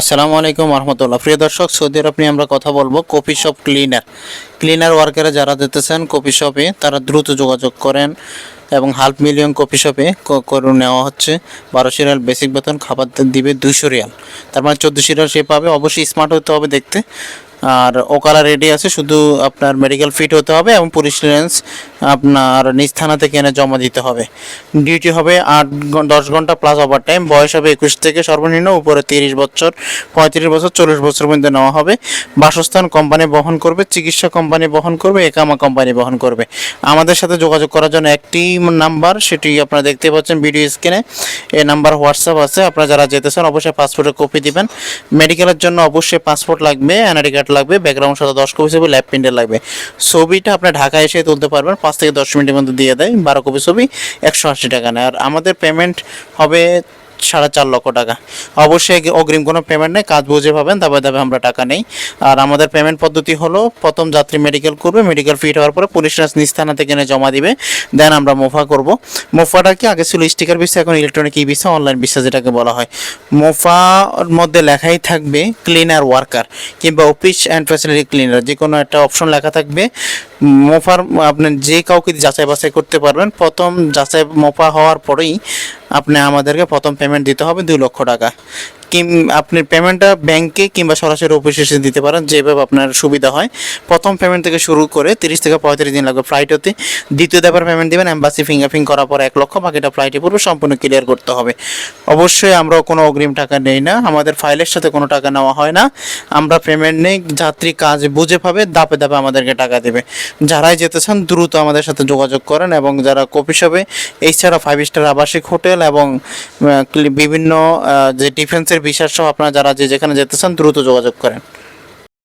আসসালামু আলাইকুম রহমতুল্লাহ প্রিয় দর্শক সৌদি আরব নিয়ে আমরা কথা বলব কফি শপ ক্লিনার। ক্লিনার ওয়ার্কারে যারা দিতেছেন কপি শপে, তারা দ্রুত যোগাযোগ করেন এবং হাফ মিলিয়ন কপি শপে করে নেওয়া হচ্ছে। বারোশো রিয়াল বেসিক বেতন, খাবার দিবে দুইশো রিয়াল। তার মানে চোদ্দোশো রিয়াল সে পাবে। অবশ্যই স্মার্ট হতে হবে দেখতে। আর ওকালা রেডি আছে, শুধু আপনার মেডিকেল ফিট হতে হবে এবং পুলিশ ক্লিয়ারেন্স আপনার নিজ থানা থেকে এনে জমা দিতে হবে। ডিউটি হবে আট দশ ঘণ্টা প্লাস ওভার টাইম বয়স হবে একুশ থেকে সর্বনিম্ন, উপরে তিরিশ বছর, পঁয়ত্রিশ বছর, চল্লিশ বছর পর্যন্ত নেওয়া হবে। বাসস্থান কোম্পানি বহন করবে, চিকিৎসা কোম্পানি বহন করবে, একামা কোম্পানি বহন করবে। আমাদের সাথে যোগাযোগ করার জন্য একটি নাম্বার, সেটি আপনারা দেখতে পাচ্ছেন ভিডিও স্ক্রিনে। এই নাম্বার হোয়াটসঅ্যাপ আছে, আপনারা যারা যেতে চান অবশ্যই পাসপোর্টের কপি দিবেন। মেডিকেলের জন্য অবশ্যই পাসপোর্ট লাগবে এনআইডি কার্ড লাগবে, ব্যাকগ্রাউন্ড সাথে দশ কপি ছবি, ল্যাব প্রিন্টার লাগবে। ছবিটা আপনি ঢাকায় এসে তুলতে পারবেন, পাঁচ থেকে দশ মিনিটের মধ্যে দিয়ে দেয়, বারো কপি ছবি, একশো আশি টাকা নেয়। আর আমাদের পেমেন্ট হবে সাড়ে চার লক্ষ টাকা। অবশ্যই অগ্রিম কোনো পেমেন্ট নেই, কাজ বুঝে পাবেন তবে তবে আমরা টাকা নেই। আর আমাদের পেমেন্ট পদ্ধতি হলো, প্রথম যাত্রী মেডিকেল করবে মেডিকেল ফিট হওয়ার পরে পুলিশ নিজ থানা থেকে জমা দিবে, দেন আমরা মোফা করব। মোফাটা কি, আগে ছিল স্টিকার ভিসা এখন electronic E visa online visa যেটাকে বলা হয়। মোফার মধ্যে লেখাই থাকবে ক্লিনার ওয়ার্কার কিংবা অফিস অ্যান্ড ফ্যাসিলিটি ক্লিনার যে কোনো একটা অপশন লেখা থাকবে। মোফার, আপনি যে কাউকে যাচাই বাছাই করতে পারবেন, প্রথম যাচাই মোফা হওয়ার পরেই আপনি আমাদেরকে প্রথম পেমেন্ট দিতে হবে দুই লক্ষ টাকা। কিম, আপনি পেমেন্টটা ব্যাংকে কিংবা সরাসরি অফিসে এসে দিতে পারেন, যেভাবে আপনার সুবিধা হয়। প্রথম পেমেন্ট থেকে শুরু করে তিরিশ থেকে পঁয়ত্রিশ দিন লাগবে ফ্লাইট হতে। দ্বিতীয় দাবার পেমেন্ট দেবেন অ্যাম্বাসি ফিঙ্গারপ্রিং করার পর এক লক্ষ, বাকিটা ফ্লাইটে পূর্বে সম্পূর্ণ ক্লিয়ার করতে হবে। অবশ্যই আমরা কোনো অগ্রিম টাকা নেই না, আমাদের ফাইলের সাথে কোনো টাকা নেওয়া হয় না। আমরা পেমেন্ট নেই, যাত্রী কাজ বুঝে পাবে দাপে দাপে আমাদেরকে টাকা দেবে। যারাই যেতে চান, দ্রুত আমাদের সাথে যোগাযোগ করেন এবং যারা কপি শপে এছাড়া ফাইভ স্টার আবাসিক হোটেল এবং বিভিন্ন যে ডিফেন্সের বিশ্বাস সহ আপনারা যারা যে যেখানে যেতে চান দ্রুত যোগাযোগ করেন।